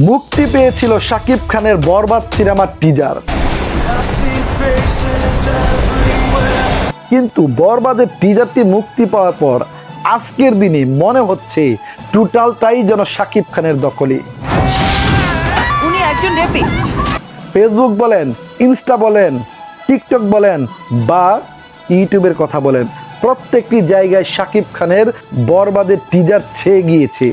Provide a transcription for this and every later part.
মুক্তি পেয়েছিল শাকিব খানের বরবাদ সিনেমার টিজার কিন্তু বরবাদের টিজারটি মুক্তি পাওয়ার পর আজকের দিনে মনে হচ্ছে টোটালটাই যেন শাকিব খানের দখলে উনি একজন রেপিস্ট ফেসবুক বলেন ইনস্টা বলেন টিকটক বলেন বা ইউটিউবের কথা বলেন প্রত্যেকটি জায়গায় শাকিব খানের বরবাদের টিজার ছেয়ে গিয়েছে।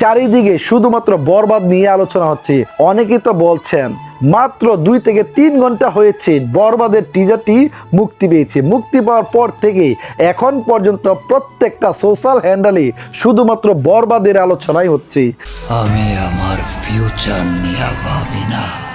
চারিদিকে শুধুমাত্র বরবাদ নিয়ে আলোচনা হচ্ছে। অনেকেই তো বলছেন, মাত্র দুই থেকে তিন ঘণ্টা হয়েছে বরবাদের টিজারটি মুক্তি পেয়েছে। মুক্তি পাওয়ার পর থেকে এখন পর্যন্ত প্রত্যেকটা সোশ্যাল হ্যান্ডেলে শুধুমাত্র বরবাদের আলোচনাই হচ্ছে। আমি আমার ফিউচার নিয়ে ভাবি না।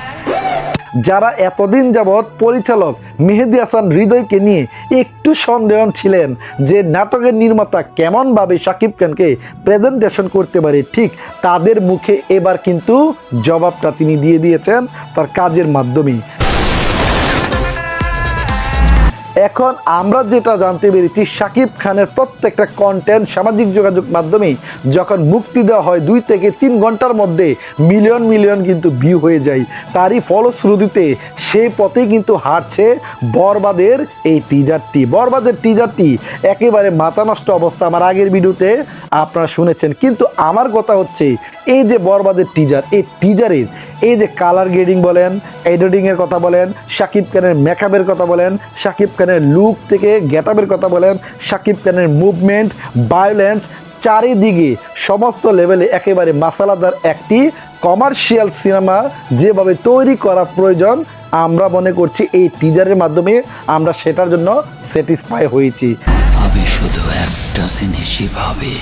যারা এতদিন যাবৎ পরিচালক মেহেদি হাসান হৃদয়কে নিয়ে একটু সন্দেহ ছিলেন যে নাটকের নির্মাতা কেমনভাবে শাকিব খানকে প্রেজেন্টেশন করতে পারে, ঠিক তাদের মুখে এবার কিন্তু জবাবটা তিনি দিয়ে দিয়েছেন তার কাজের মাধ্যমে এখন আমরা যেটা জানতে পেরেছি শাকিব খানের প্রত্যেকটা কন্টেন্ট সামাজিক যোগাযোগ মাধ্যমে যখন মুক্তি দেওয়া হয়, দুই থেকে তিন ঘণ্টার মধ্যে মিলিয়ন মিলিয়ন কিন্তু ভিউ হয়ে যায়। তারই ফলশ্রুতিতে সেই পথেই কিন্তু হারছে বরবাদের এই টিজারটি বরবাদের টিজারটি একেবারে মাথা নষ্ট অবস্থা আমার আগের ভিডিওতে আপনারা শুনেছেন। কিন্তু আমার কথা হচ্ছে, এই যে বরবাদের টিজার এই টিজারের এই যে কালার গ্রেডিং বলেন এডিটিংয়ের কথা বলেন শাকিব খানের মেকআপের কথা বলেন শাকিব খানের লুক থেকে গেটআপের কথা বলেন শাকিব খানের মুভমেন্ট ভায়োলেন্স চারিদিকে সমস্ত লেভেলে একেবারে মাসালাদার একটি কমার্শিয়াল সিনেমা যেভাবে তৈরি করা প্রয়োজন আমরা মনে করছি এই টিজারের মাধ্যমে আমরা সেটার জন্য স্যাটিসফাই হয়েছি। আমি শুধু একটা জিনিসই ভাবি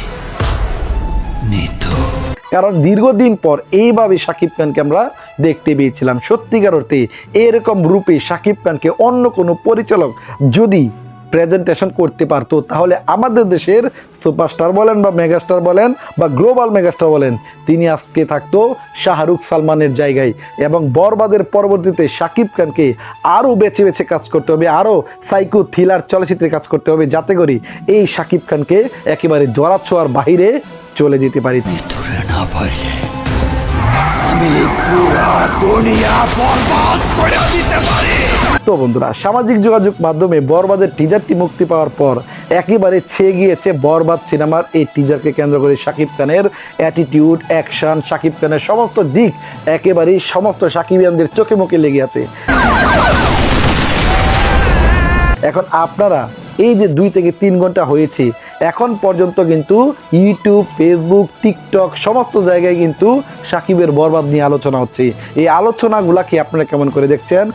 কারণ দীর্ঘদিন পর এইভাবে শাকিব খানকে আমরা দেখতে পেয়েছিলাম। সত্যিকার অর্থে এরকম রূপে শাকিব খানকে অন্য কোনো পরিচালক যদি প্রেজেন্টেশন করতে পারতো, তাহলে আমাদের দেশের সুপারস্টার বলেন বা মেগাস্টার বলেন বা গ্লোবাল মেগাস্টার বলেন, তিনি আজকে থাকতো শাহরুখ সালমানের জায়গায় এবং বরবাদের পরবর্তীতে শাকিব খানকে আরও বেছে বেছে কাজ করতে হবে, আরও সাইকো থ্রিলার চলচ্চিত্রে কাজ করতে হবে, যাতে করে এই শাকিব খানকে একেবারে জড়াছোয়ার বাহিরে চলে যেতে পারি। আমি দুনিয়া তো বন্ধুরা, সামাজিক যোগাযোগ মাধ্যমে বরবাদের টিজারটি মুক্তি পাওয়ার পর একেবারে ছেয়ে গিয়েছে বরবাদ সিনেমার এই টিজারকে কেন্দ্র করে শাকিব খানের অ্যাটিটিউড অ্যাকশন শাকিব খানের সমস্ত দিক একেবারেই সমস্ত সাকিবিয়ানদের চোখে মুখে লেগে আছে। এখন আপনারা এই যে দুই থেকে তিন ঘণ্টা হয়েছে, এখন পর্যন্ত কিন্তু ইউটিউব ফেসবুক টিকটক সমস্ত জায়গায় কিন্তু সাকিবের বরবাদ নিয়ে আলোচনা হচ্ছে। এই আলোচনাগুলাকে আপনারা কেমন করে দেখছেন?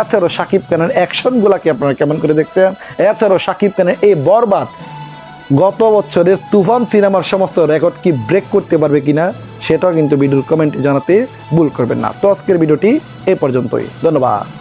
এছাড়াও সাকিব খানের অ্যাকশনগুলাকে আপনারা কেমন করে দেখছেন? এছাড়াও সাকিব খানের এই বরবাদ গত বছরের তুফান সিনেমার সমস্ত রেকর্ড কি ব্রেক করতে পারবে কিনা, সেটাও কিন্তু ভিডিওর কমেন্টে জানাতে ভুল করবেন না। তো আজকের ভিডিওটি এ পর্যন্তই। ধন্যবাদ।